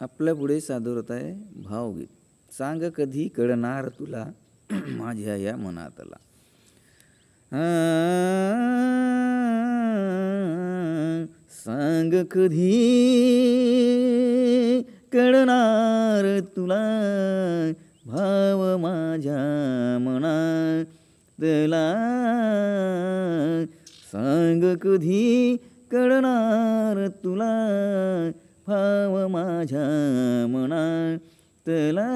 आपल्या पुढे सादर होत आहे भावगीत. सांग कधी कळणार तुला? माझ्या या मनातला. सांग कधी कळणार तुला? भाव माझ्या मनातला. सांग कधी कळणार तुला? भाव माझ्या मनातला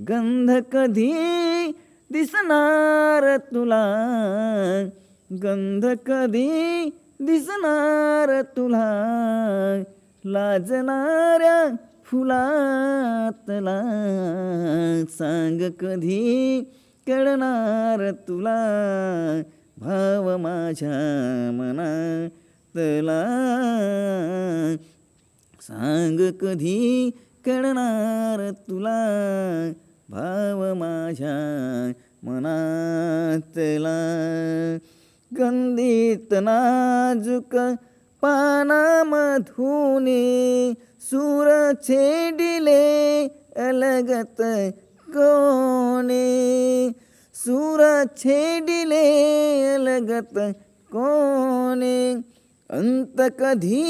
गंध कधी दिसणार तुला गंध कधी दिसणार तुला लाजणाऱ्या फुलातला सांग कधी कळणार तुला भाव माझ्या मनातला सांग कधी कळणार तुला भाव माझ्या मनातला? गंदीत नाजुक पानामधुने सूर छेडिले अलगत कोणे? सूर छेडिले अलगत कोणे? अंत कधी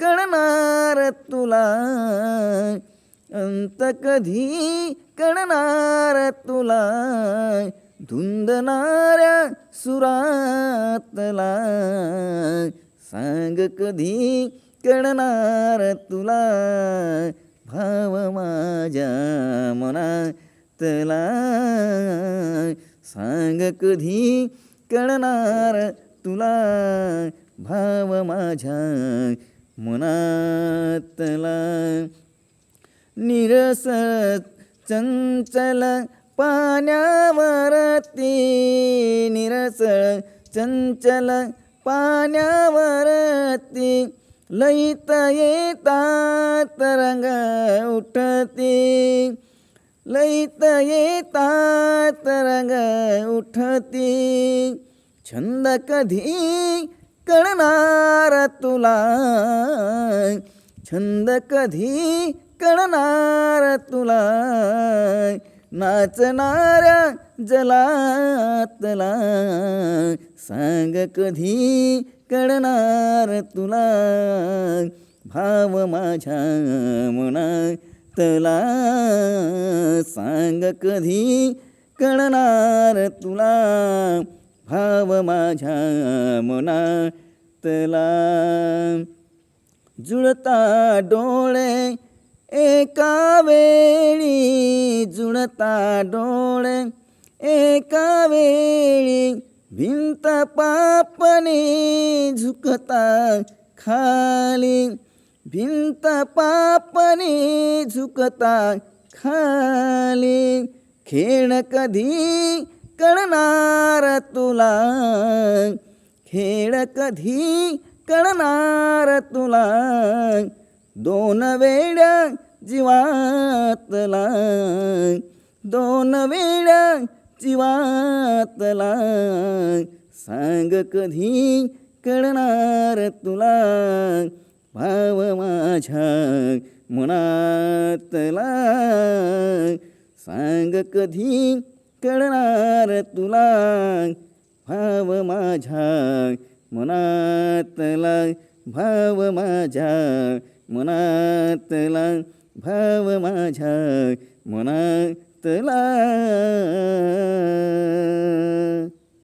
कळणार तुला? अंत कधी कळणार तुला? धुंदणाऱ्या सुरातला सांग कधी कळणार तुला? भाव माझ्या मनातला सांग कधी कळणार तुला? भाव माझ्या मनातला. निरस चंचल पाण्यावरती निरस चंचल पाण्यावरती लईत येता तरंग उठती. लईत येता तरंग उठती. छंद कधी कळणार तुला? छंद कधी कळणार तुला? नाचणाऱ्या जलातला? सांग कधी कळणार तुला? भाव माझ्या मनातला. सांग कधी कळणार तुला? भाव माझ्या घातला जुळता डोळे एका वेळी जुळता डोळे एका वेळी. भिंत पापणे झुकता खाली. भिंत पापणे झुकता खाली. खेळ कधी कळणार तुला? खेळ कधी कळणार तुला? दोन वेळ जीवातला. दोन वेळ जीवातला. सांग कधी कळणार तुला? भाव माझ्या मनातला. सांग कधी कळणार तुला? भाव माझ्या मनातला भाव माझ्या मनातला भाव माझ्या मनातला